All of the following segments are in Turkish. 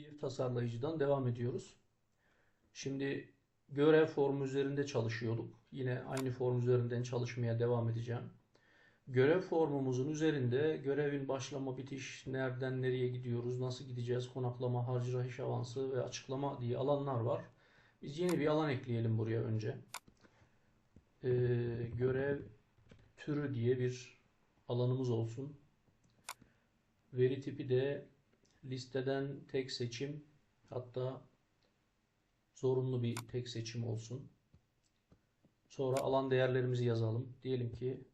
PDF tasarlayıcıdan devam ediyoruz. Şimdi görev formu üzerinde çalışıyorduk. Yine aynı form üzerinden çalışmaya devam edeceğim. Görev formumuzun üzerinde görevin başlama, bitiş, nereden nereye gidiyoruz, nasıl gideceğiz, konaklama, harcı rahiç avansı ve açıklama diye alanlar var. Biz yeni bir alan ekleyelim buraya önce. Ee, görev türü diye bir alanımız olsun. Veri tipi de listeden tek seçim hatta zorunlu bir tek seçim olsun. Sonra alan değerlerimizi yazalım. Diyelim ki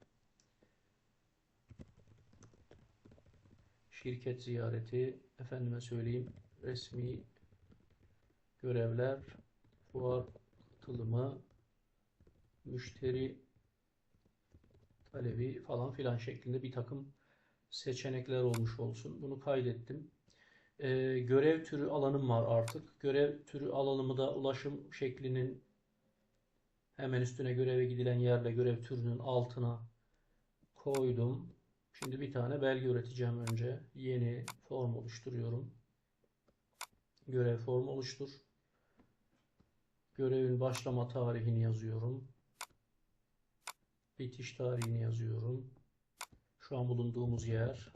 şirket ziyareti, efendime söyleyeyim resmi görevler, fuar katılımı, müşteri talebi falan filan şeklinde bir takım seçenekler olmuş olsun. Bunu kaydettim. Ee, görev türü alanım var artık. Görev türü alanımı da ulaşım şeklinin hemen üstüne göreve gidilen yerle görev türünün altına koydum. Şimdi bir tane belge üreteceğim önce. Yeni form oluşturuyorum. Görev formu oluştur. Görevin başlama tarihini yazıyorum. Bitiş tarihini yazıyorum. Şu an bulunduğumuz yer.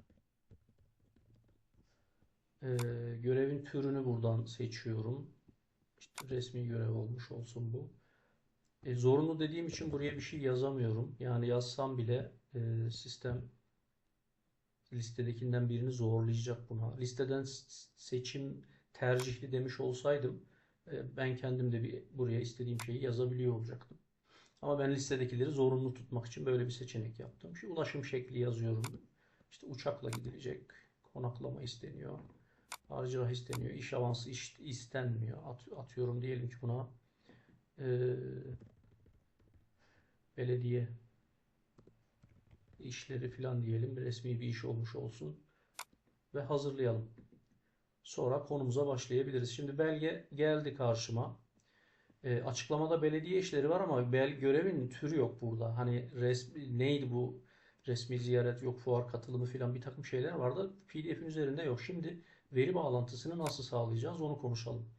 Ee, görevin türünü buradan seçiyorum. İşte resmi görev olmuş olsun bu. E, zorunlu dediğim için buraya bir şey yazamıyorum. Yani yazsam bile e, sistem listedekinden birini zorlayacak buna. Listeden seçim tercihli demiş olsaydım e, ben kendim de bir buraya istediğim şeyi yazabiliyor olacaktım. Ama ben listedekileri zorunlu tutmak için böyle bir seçenek yaptım. Şu ulaşım şekli yazıyorum. İşte uçakla gidilecek, konaklama isteniyor, harcırah isteniyor, iş avansı iş, istenmiyor. At, atıyorum diyelim ki buna e, belediye işleri falan diyelim. Resmi bir iş olmuş olsun. Ve hazırlayalım. Sonra konumuza başlayabiliriz. Şimdi belge geldi karşıma. E, açıklamada belediye işleri var ama bel görevin türü yok burada. Hani resmi neydi bu resmi ziyaret yok fuar katılımı filan bir takım şeyler vardı. PDF'in üzerinde yok. Şimdi veri bağlantısını nasıl sağlayacağız onu konuşalım.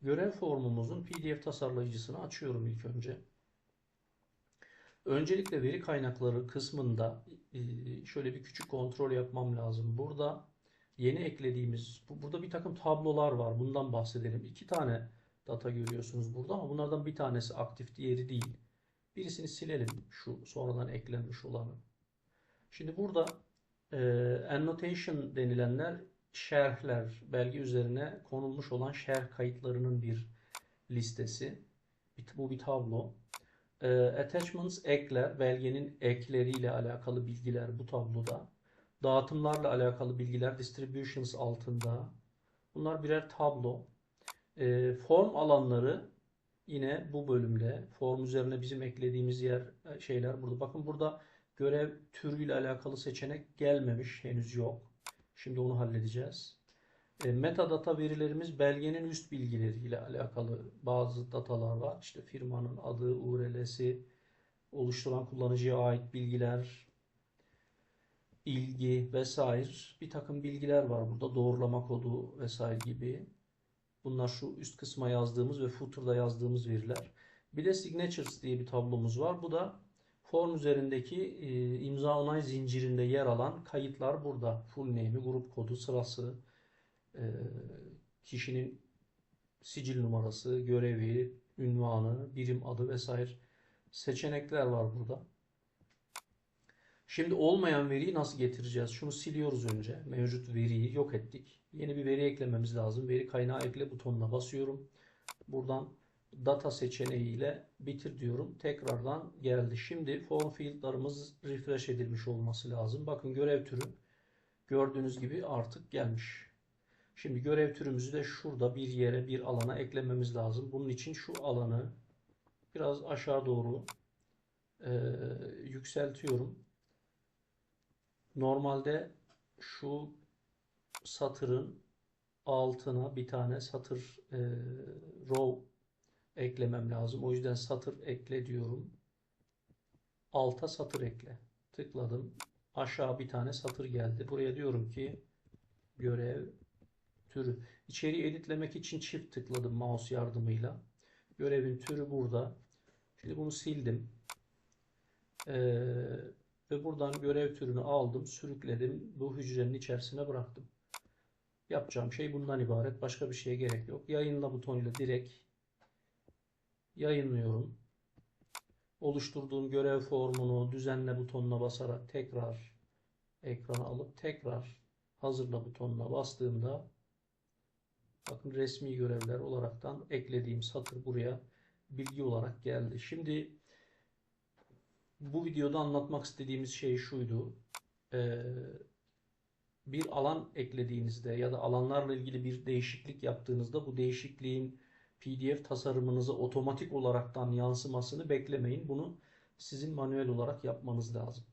Görev formumuzun PDF tasarlayıcısını açıyorum ilk önce. Öncelikle veri kaynakları kısmında e, şöyle bir küçük kontrol yapmam lazım. Burada yeni eklediğimiz, burada bir takım tablolar var. Bundan bahsedelim. İki tane data görüyorsunuz burada ama bunlardan bir tanesi aktif, diğeri değil. Birisini silelim şu sonradan eklenmiş olanı. Şimdi burada e, annotation denilenler şerhler, belge üzerine konulmuş olan şerh kayıtlarının bir listesi. Bu bir tablo. E, attachments ekler, belgenin ekleriyle alakalı bilgiler bu tabloda. Dağıtımlarla alakalı bilgiler distributions altında. Bunlar birer tablo. E, form alanları yine bu bölümde. Form üzerine bizim eklediğimiz yer şeyler burada. Bakın burada görev türüyle alakalı seçenek gelmemiş. Henüz yok. Şimdi onu halledeceğiz. E, metadata verilerimiz belgenin üst bilgileriyle alakalı bazı datalar var. İşte firmanın adı, URL'si, oluşturan kullanıcıya ait bilgiler, ilgi vesaire bir takım bilgiler var burada. Doğrulama kodu vesaire gibi. Bunlar şu üst kısma yazdığımız ve footer'da yazdığımız veriler. Bir de signatures diye bir tablomuz var. Bu da form üzerindeki e, imza onay zincirinde yer alan kayıtlar burada. Full name'i, grup kodu, sırası, e, kişinin sicil numarası, görevi, ünvanı, birim adı vesaire seçenekler var burada. Şimdi olmayan veriyi nasıl getireceğiz? Şunu siliyoruz önce. Mevcut veriyi yok ettik. Yeni bir veri eklememiz lazım. Veri kaynağı ekle butonuna basıyorum. Buradan data seçeneğiyle bitir diyorum. Tekrardan geldi. Şimdi form field'larımız refresh edilmiş olması lazım. Bakın görev türü gördüğünüz gibi artık gelmiş. Şimdi görev türümüzü de şurada bir yere bir alana eklememiz lazım. Bunun için şu alanı biraz aşağı doğru e, yükseltiyorum. Normalde şu satırın altına bir tane satır e, row eklemem lazım. O yüzden satır ekle diyorum. Alta satır ekle. Tıkladım. Aşağı bir tane satır geldi. Buraya diyorum ki görev türü. İçeriği editlemek için çift tıkladım mouse yardımıyla. Görevin türü burada. Şimdi bunu sildim. Ee, ve buradan görev türünü aldım, sürükledim. Bu hücrenin içerisine bıraktım. Yapacağım şey bundan ibaret. Başka bir şeye gerek yok. Yayınla butonuyla direkt yayınlıyorum. Oluşturduğum görev formunu düzenle butonuna basarak tekrar ekrana alıp tekrar hazırla butonuna bastığımda bakın resmi görevler olaraktan eklediğim satır buraya bilgi olarak geldi. Şimdi bu videoda anlatmak istediğimiz şey şuydu. Ee, bir alan eklediğinizde ya da alanlarla ilgili bir değişiklik yaptığınızda bu değişikliğin PDF tasarımınıza otomatik olaraktan yansımasını beklemeyin. Bunu sizin manuel olarak yapmanız lazım.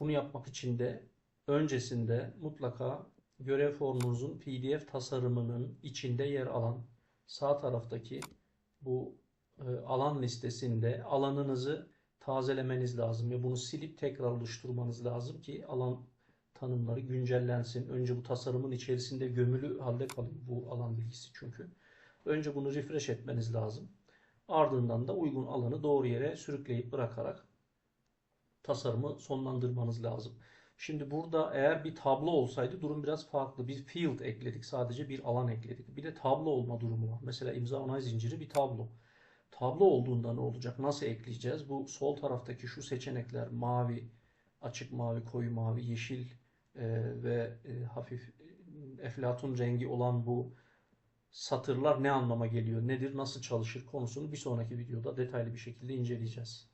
Bunu yapmak için de öncesinde mutlaka görev formunuzun PDF tasarımının içinde yer alan sağ taraftaki bu e, alan listesinde alanınızı tazelemeniz lazım ve bunu silip tekrar oluşturmanız lazım ki alan tanımları güncellensin. Önce bu tasarımın içerisinde gömülü halde kalıyor bu alan bilgisi çünkü. Önce bunu refresh etmeniz lazım. Ardından da uygun alanı doğru yere sürükleyip bırakarak tasarımı sonlandırmanız lazım. Şimdi burada eğer bir tablo olsaydı durum biraz farklı. Bir field ekledik sadece bir alan ekledik. Bir de tablo olma durumu var. Mesela imza onay zinciri bir tablo. Tablo olduğunda ne olacak? Nasıl ekleyeceğiz? Bu sol taraftaki şu seçenekler mavi, açık mavi, koyu mavi, yeşil e, ve e, hafif e, eflatun rengi olan bu satırlar ne anlama geliyor, nedir, nasıl çalışır konusunu bir sonraki videoda detaylı bir şekilde inceleyeceğiz.